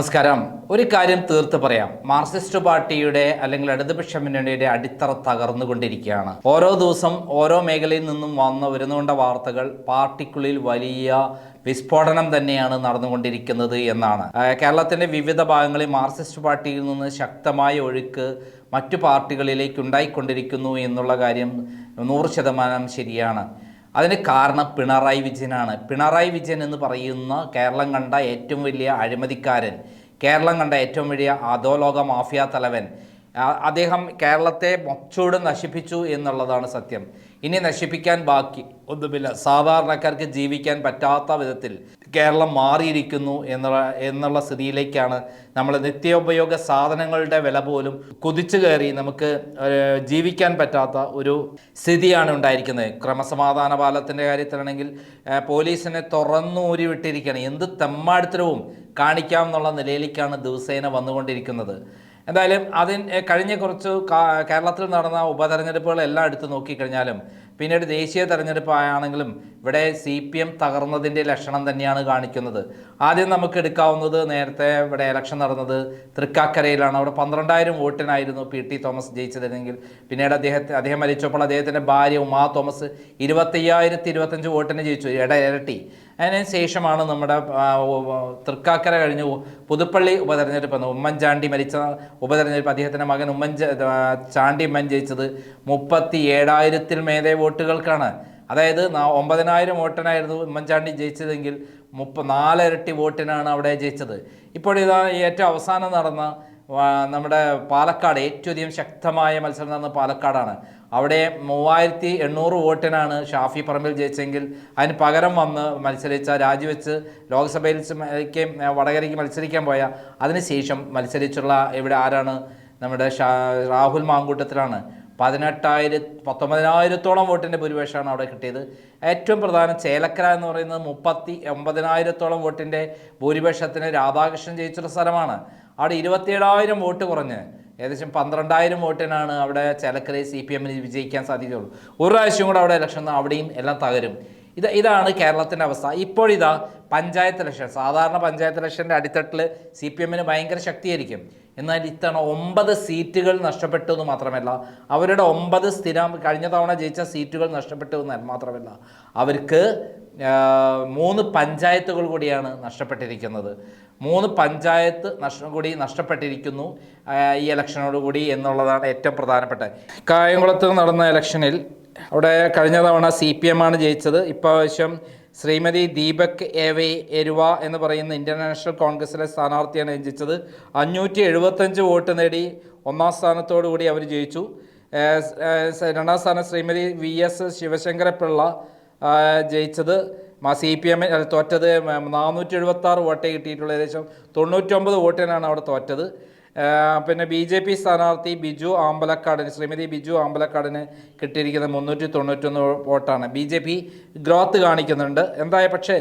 നമസ്കാരം. ഒരു കാര്യം തീർത്ത് പറയാം. മാർക്സിസ്റ്റ് പാർട്ടിയുടെ അല്ലെങ്കിൽ ഇടതുപക്ഷ മുന്നണിയുടെ അടിത്തറ തകർന്നുകൊണ്ടിരിക്കുകയാണ്. ഓരോ ദിവസം ഓരോ മേഖലയിൽ നിന്നും വന്ന് വരുന്നുകൊണ്ട വാർത്തകൾ പാർട്ടിക്കുള്ളിൽ വലിയ വിസ്ഫോടനം തന്നെയാണ് നടന്നുകൊണ്ടിരിക്കുന്നത് എന്നാണ്. കേരളത്തിന്റെ വിവിധ ഭാഗങ്ങളിൽ മാർക്സിസ്റ്റ് പാർട്ടിയിൽ നിന്ന് ശക്തമായ ഒഴുക്ക് മറ്റു പാർട്ടികളിലേക്ക് ഉണ്ടായിക്കൊണ്ടിരിക്കുന്നു എന്നുള്ള കാര്യം നൂറ് ശതമാനം ശരിയാണ്. അതിന് കാരണം പിണറായി വിജയനാണ്. പിണറായി വിജയൻ എന്ന് പറയുന്ന കേരളം കണ്ട ഏറ്റവും വലിയ അഴിമതിക്കാരൻ കേരളം കണ്ട ഏറ്റവും വലിയ അധോലോക മാഫിയ തലവൻ അദ്ദേഹം കേരളത്തെ മൊച്ചോട് നശിപ്പിച്ചു എന്നുള്ളതാണ് സത്യം. ഇനി നശിപ്പിക്കാൻ ബാക്കി ഒന്നുമില്ല. സാധാരണക്കാർക്ക് ജീവിക്കാൻ പറ്റാത്ത വിധത്തിൽ കേരളം മാറിയിരിക്കുന്നു എന്നുള്ള എന്നുള്ള സ്ഥിതിയിലേക്കാണ് നമ്മൾ നിത്യോപയോഗ സാധനങ്ങളുടെ വില പോലും കുതിച്ചു കയറി നമുക്ക് ജീവിക്കാൻ പറ്റാത്ത ഒരു സ്ഥിതിയാണ് ഉണ്ടായിരിക്കുന്നത്. ക്രമസമാധാന പാലത്തിന്റെ കാര്യത്തിലാണെങ്കിൽ പോലീസിനെ തുറന്നൂരി വിട്ടിരിക്കുകയാണ്. എന്ത് തെമ്മാടുത്തരവും കാണിക്കാം എന്നുള്ള നിലയിലേക്കാണ് ദിവസേന വന്നുകൊണ്ടിരിക്കുന്നത്. എന്തായാലും അതിന് കഴിഞ്ഞ കുറച്ച് കേരളത്തിൽ നടന്ന ഉപതെരഞ്ഞെടുപ്പുകളെല്ലാം എടുത്ത് നോക്കിക്കഴിഞ്ഞാലും പിന്നീട് ദേശീയ തെരഞ്ഞെടുപ്പ് ആണെങ്കിലും ഇവിടെ സി പി എം തകർന്നതിന്റെ ലക്ഷണം തന്നെയാണ് കാണിക്കുന്നത്. ആദ്യം നമുക്ക് എടുക്കാവുന്നത് നേരത്തെ ഇവിടെ ഇലക്ഷൻ നടന്നത് തൃക്കാക്കരയിലാണ്. അവിടെ പന്ത്രണ്ടായിരം വോട്ടിനായിരുന്നു പി ടി തോമസ് ജയിച്ചതെങ്കിൽ പിന്നീട് അദ്ദേഹത്തെ അദ്ദേഹം മരിച്ചപ്പോൾ അദ്ദേഹത്തിന്റെ ഭാര്യ ഉമാ തോമസ് ഇരുപത്തയ്യായിരത്തി ഇരുപത്തഞ്ച് വോട്ടിന് ജയിച്ചു. ഇട ഇരട്ടി. അതിന് ശേഷമാണ് നമ്മുടെ തൃക്കാക്കര കഴിഞ്ഞ് പുതുപ്പള്ളി ഉപതെരഞ്ഞെടുപ്പ് വന്നത്. ഉമ്മൻചാണ്ടി മരിച്ച ഉപതെരഞ്ഞെടുപ്പ് അദ്ദേഹത്തിന്റെ മകൻ ഉമ്മൻ ചാണ്ടി ഉമ്മൻ ജയിച്ചത് മുപ്പത്തി ഏഴായിരത്തിൽ മേലെ വോട്ടുകൾക്കാണ്. അതായത് ഒമ്പതിനായിരം വോട്ടിനായിരുന്നു ഉമ്മൻചാണ്ടി ജയിച്ചതെങ്കിൽ മുപ്പ നാലിരട്ടി വോട്ടിനാണ് അവിടെ ജയിച്ചത്. ഇപ്പോൾ ഇതാ ഏറ്റവും അവസാനം നടന്ന നമ്മുടെ പാലക്കാട് ഏറ്റവും അധികം ശക്തമായ മത്സരം നടന്ന പാലക്കാടാണ്. അവിടെ മൂവായിരത്തി എണ്ണൂറ് വോട്ടിനാണ് ഷാഫി പറമ്പിൽ ജയിച്ചെങ്കിൽ അതിന് പകരം വന്ന് മത്സരിച്ച രാജിവെച്ച് ലോക്സഭയിൽ ക്ക് വടകരയ്ക്ക് മത്സരിക്കാൻ പോയ അതിനുശേഷം മത്സരിച്ചുള്ള ഇവിടെ ആരാണ് നമ്മുടെ രാഹുൽ മാങ്കൂട്ടത്തിലാണ്. പതിനെട്ടായിര പത്തൊമ്പതിനായിരത്തോളം വോട്ടിന്റെ ഭൂരിപക്ഷമാണ് അവിടെ കിട്ടിയത്. ഏറ്റവും പ്രധാനം ചേലക്കര എന്ന് പറയുന്നത് മുപ്പത്തി ഒമ്പതിനായിരത്തോളം വോട്ടിന്റെ ഭൂരിപക്ഷത്തിന് രാധാകൃഷ്ണൻ ജയിച്ചൊരു സ്ഥലമാണ്. അവിടെ ഇരുപത്തിയേഴായിരം വോട്ട് കുറഞ്ഞ് ഏകദേശം പന്ത്രണ്ടായിരം വോട്ടിനാണ് അവിടെ ചേലക്കരയിൽ സി പി എമ്മിന് വിജയിക്കാൻ സാധിക്കുകയുള്ളൂ ഒരു പ്രാവശ്യം കൂടെ അവിടെ ഇലക്ഷൻ അവിടെയും എല്ലാം തകരും. ഇത് ഇതാണ് കേരളത്തിന്റെ അവസ്ഥ. ഇപ്പോഴിതാ പഞ്ചായത്ത് ഇലക്ഷൻ സാധാരണ പഞ്ചായത്ത് ഇലക്ഷന്റെ അടിത്തട്ടിൽ സി പി എമ്മിന് ഭയങ്കര ശക്തിയായിരിക്കും. എന്നാൽ ഇത്തവണ ഒമ്പത് സീറ്റുകൾ നഷ്ടപ്പെട്ടു എന്ന് മാത്രമല്ല അവരുടെ ഒമ്പത് സ്ഥിരം കഴിഞ്ഞ തവണ ജയിച്ച സീറ്റുകൾ നഷ്ടപ്പെട്ടു എന്ന് മാത്രമല്ല അവർക്ക് മൂന്ന് പഞ്ചായത്തുകൾ കൂടിയാണ് നഷ്ടപ്പെട്ടിരിക്കുന്നത്. മൂന്ന് പഞ്ചായത്ത് നഷ്ടം കൂടി നഷ്ടപ്പെട്ടിരിക്കുന്നു ഈ ഇലക്ഷനോടുകൂടി എന്നുള്ളതാണ് ഏറ്റവും പ്രധാനപ്പെട്ട കായംകുളത്ത് നടന്ന ഇലക്ഷനിൽ അവിടെ കഴിഞ്ഞ തവണ സി പി എം ആണ് ജയിച്ചത്. ഇപ്രാവശ്യം ശ്രീമതി ദീപക് എവെ എരുവ എന്ന് പറയുന്ന ഇന്ത്യൻ നാഷണൽ കോൺഗ്രസിലെ സ്ഥാനാർത്ഥിയാണ് ജയിച്ചത്. അഞ്ഞൂറ്റി എഴുപത്തഞ്ച് വോട്ട് നേടി ഒന്നാം സ്ഥാനത്തോടു കൂടി അവർ ജയിച്ചു. രണ്ടാം സ്ഥാനം ശ്രീമതി വി എസ് ശിവശങ്കരപിള്ള ആ, ജയിച്ചത്. സി പി എമ്മിൽ തോറ്റത് നാനൂറ്റി എഴുപത്തി ആറ് വോട്ടേ കിട്ടിയിട്ടുള്ള. ഏകദേശം തൊണ്ണൂറ്റൊമ്പത് വോട്ടിനാണ് അവിടെ തോറ്റത്. പിന്നെ ബി ജെ പി സ്ഥാനാർത്ഥി ബിജു ആമ്പലക്കാടിന് ശ്രീമതി ബിജു ആമ്പലക്കാടിന് കിട്ടിയിരിക്കുന്ന മുന്നൂറ്റി തൊണ്ണൂറ്റൊന്ന് വോട്ടാണ്. ബി ജെ പി ഗ്രോത്ത് കാണിക്കുന്നുണ്ട്. എന്തായ പക്ഷേ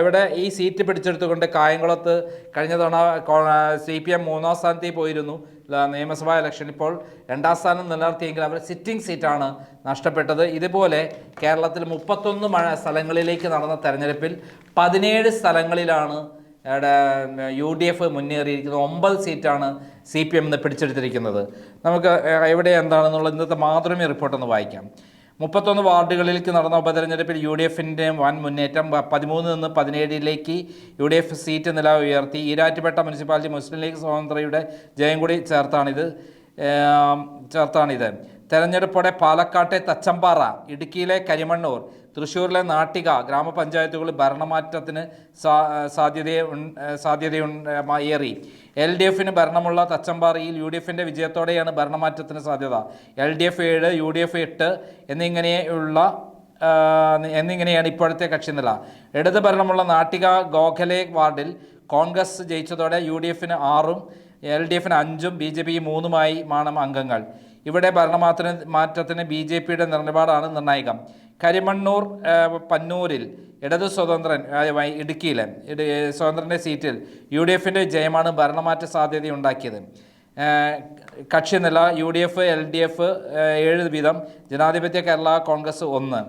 ഇവിടെ ഈ സീറ്റ് പിടിച്ചെടുത്തുകൊണ്ട് കായംകുളത്ത് കഴിഞ്ഞ തവണ സി പി എം മൂന്നാം സ്ഥാനത്തേക്ക് പോയിരുന്നു. നിയമസഭാ ഇലക്ഷൻ ഇപ്പോൾ രണ്ടാം സ്ഥാനം നിലനിർത്തിയെങ്കിൽ അവർ സിറ്റിംഗ് സീറ്റാണ് നഷ്ടപ്പെട്ടത്. ഇതുപോലെ കേരളത്തിൽ മുപ്പത്തൊന്ന് സ്ഥലങ്ങളിലേക്ക് നടന്ന തെരഞ്ഞെടുപ്പിൽ പതിനേഴ് സ്ഥലങ്ങളിലാണ് യു ഡി എഫ് മുന്നേറിയിരിക്കുന്നത് ഒമ്പത് സീറ്റാണ് സി പി എം പിടിച്ചെടുത്തിരിക്കുന്നത്. നമുക്ക് എവിടെ എന്താണെന്നുള്ള ഇന്നത്തെ മാതൃമേ റിപ്പോർട്ടൊന്ന് വായിക്കാം. മുപ്പത്തൊന്ന് വാർഡുകളിലേക്ക് നടന്ന ഉപതെരഞ്ഞെടുപ്പിൽ യു ഡി എഫിന്റെ വൻ മുന്നേറ്റം പതിമൂന്ന് നിന്ന് പതിനേഴിലേക്ക് യു ഡി എഫ് സീറ്റ് നില ഉയർത്തി. ഈരാറ്റുപേട്ട മുനിസിപ്പാലിറ്റി മുസ്ലിം ലീഗ് സ്വാതന്ത്ര്യയുടെ ജയം കൂടി ചേർത്താണിത് ചേർത്താണിത് തെരഞ്ഞെടുപ്പോടെ പാലക്കാട്ടെ തച്ചമ്പാറ ഇടുക്കിയിലെ കരിമണ്ണൂർ തൃശ്ശൂരിലെ നാട്ടിക ഗ്രാമപഞ്ചായത്തുകളിൽ ഭരണമാറ്റത്തിന് സാ- സാധ്യതയെ ഏറി. എൽ ഡി എഫിന് ഭരണമുള്ള തച്ചമ്പാറയിൽ യു ഡി എഫിന്റെ വിജയത്തോടെയാണ് ഭരണമാറ്റത്തിന് സാധ്യത. എൽ ഡി എഫ് ഏഴ് യു ഡി എഫ് എട്ട് എന്നിങ്ങനെയുള്ള എന്നിങ്ങനെയാണ് ഇപ്പോഴത്തെ കക്ഷി നില. ഇടത് ഭരണമുള്ള നാട്ടിക ഗോഖലെ വാർഡിൽ കോൺഗ്രസ് ജയിച്ചതോടെ യു ഡി എഫിന് ആറും എൽ ഡി എഫിന് അഞ്ചും ബി ജെ പി മൂന്നുമായി ആണ് അംഗങ്ങൾ. ഇവിടെ ഭരണമാറ്റത്തിന് മാറ്റത്തിന് ബി ജെ പിയുടെ നിലപാടാണ് നിർണായകം. കരിമണ്ണൂർ പന്നൂരിൽ ഇടത് സ്വതന്ത്രൻ ഇടുക്കിയിൽ സ്വതന്ത്രന്റെ സീറ്റിൽ യു ഡി എഫിന്റെ ജയമാണ് ഭരണമാറ്റ സാധ്യത ഉണ്ടാക്കിയത് കക്ഷി നില U D F L D F ഏഴ് വീതം ജനാധിപത്യ കേരള കോൺഗ്രസ് ഒന്ന്.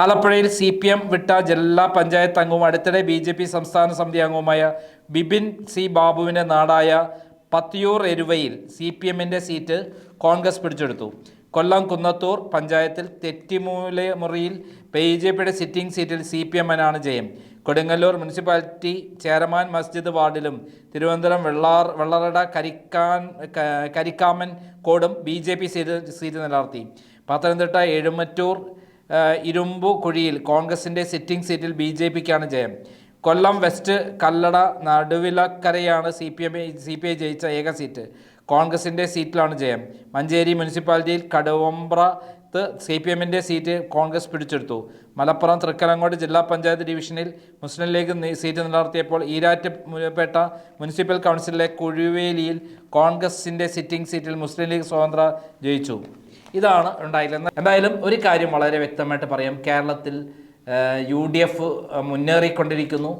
ആലപ്പുഴയിൽ സി പി എം വിട്ട ജില്ലാ പഞ്ചായത്ത് അംഗവും അടുത്തിടെ ബി ജെ പി സംസ്ഥാന സമിതി അംഗവുമായ ബിപിൻ സി ബാബുവിന്റെ നാടായ പത്തിയൂർ എരുവയിൽ സി പി എമ്മിന്റെ സീറ്റ് കോൺഗ്രസ് പിടിച്ചെടുത്തു. കൊല്ലം കുന്നത്തൂർ പഞ്ചായത്തിൽ തെറ്റിമൂല മുറിയിൽ ജെ പിയുടെ സിറ്റിംഗ് സീറ്റിൽ സി പി എമ്മിനാണ് ജയം. കൊടുങ്ങല്ലൂർ മുനിസിപ്പാലിറ്റി ചേരമാൻ മസ്ജിദ് വാർഡിലും തിരുവനന്തപുരം വെള്ളാർ വെള്ളറട കരിക്കാൻ കരിക്കാമൻ കോടും B J P seat seat നിലനിർത്തി. പത്തനംതിട്ട എഴുമറ്റൂർ ഇരുമ്പു കുഴിയിൽ കോൺഗ്രസിന്റെ സിറ്റിംഗ് സീറ്റിൽ ബി ജെ പിക്കാണ് ജയം. Kollam west Kallada നടുവിലക്കരയാണ് C P M C P I ജയിച്ച ഏക സീറ്റ്. കോൺഗ്രസിന്റെ സീറ്റിലാണ് ജയം. മഞ്ചേരി മുനിസിപ്പാലിറ്റിയിൽ കടുവമ്പ്രത്ത് സി പി എമ്മിന്റെ സീറ്റ് കോൺഗ്രസ് പിടിച്ചെടുത്തു. മലപ്പുറം തൃക്കലങ്ങോട് ജില്ലാ പഞ്ചായത്ത് ഡിവിഷനിൽ മുസ്ലിം ലീഗ് സീറ്റ് നിലനിർത്തിയപ്പോൾ ഈരാറ്റുപേട്ട മുനിസിപ്പൽ കൗൺസിലിലെ കുഴുവേലിയിൽ കോൺഗ്രസിന്റെ സിറ്റിംഗ് സീറ്റിൽ മുസ്ലിം ലീഗ് സ്വതന്ത്ര ജയിച്ചു. ഇതാണ് ഉണ്ടായിരുന്നത്. എന്തായാലും ഒരു കാര്യം വളരെ വ്യക്തമായിട്ട് പറയാം. കേരളത്തിൽ യു ഡി എഫ് മുന്നേറിക്കൊണ്ടിരിക്കുന്നു.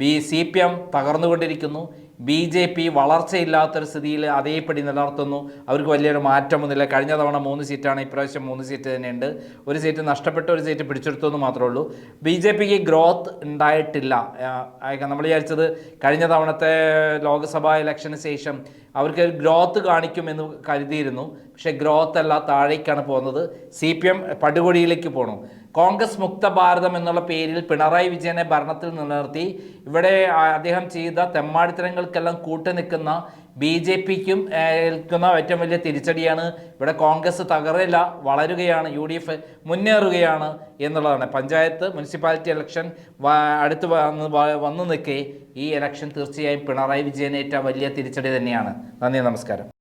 ബി സി പി എം തകർന്നുകൊണ്ടിരിക്കുന്നു. ബി ജെ പി വളർച്ചയില്ലാത്തൊരു സ്ഥിതിയിൽ അതേപടി നിലനിർത്തുന്നു. അവർക്ക് വലിയൊരു മാറ്റമൊന്നുമില്ല കഴിഞ്ഞ തവണ മൂന്ന് സീറ്റാണ് ഇപ്രാവശ്യം മൂന്ന് സീറ്റ് തന്നെയുണ്ട്. ഒരു സീറ്റ് നഷ്ടപ്പെട്ട ഒരു സീറ്റ് പിടിച്ചെടുത്തു എന്ന് മാത്രമേ ഉള്ളൂ. ബി ജെ പിക്ക് ഗ്രോത്ത് ഉണ്ടായിട്ടില്ല. നമ്മൾ വിചാരിച്ചത് കഴിഞ്ഞ തവണത്തെ ലോക്സഭാ ഇലക്ഷന് ശേഷം അവർക്ക് ഒരു ഗ്രോത്ത് കാണിക്കുമെന്ന് കരുതിയിരുന്നു. പക്ഷേ ഗ്രോത്ത് അല്ല താഴേക്കാണ് പോകുന്നത്. സി പി എം പടുകൊടിയിലേക്ക് പോകണം കോൺഗ്രസ് മുക്ത ഭാരതം എന്നുള്ള പേരിൽ പിണറായി വിജയനെ ഭരണത്തിൽ നിലനിർത്തി. ഇവിടെ അദ്ദേഹം ചെയ്ത തെമ്മാടിത്തരങ്ങൾക്കെല്ലാം കൂട്ടുനിൽക്കുന്ന ബി ജെ പിക്കും ഏൽക്കുന്ന ഏറ്റവും വലിയ തിരിച്ചടിയാണ്. ഇവിടെ കോൺഗ്രസ് തകറില്ല വളരുകയാണ് യു ഡി എഫ് മുന്നേറുകയാണ് എന്നുള്ളതാണ്. പഞ്ചായത്ത് മുനിസിപ്പാലിറ്റി ഇലക്ഷൻ അടുത്ത് വന്ന് വന്നു നിൽക്കെ ഈ ഇലക്ഷൻ തീർച്ചയായും പിണറായി വിജയനേറ്റ വലിയ തിരിച്ചടി തന്നെയാണ്. നന്ദി നമസ്കാരം.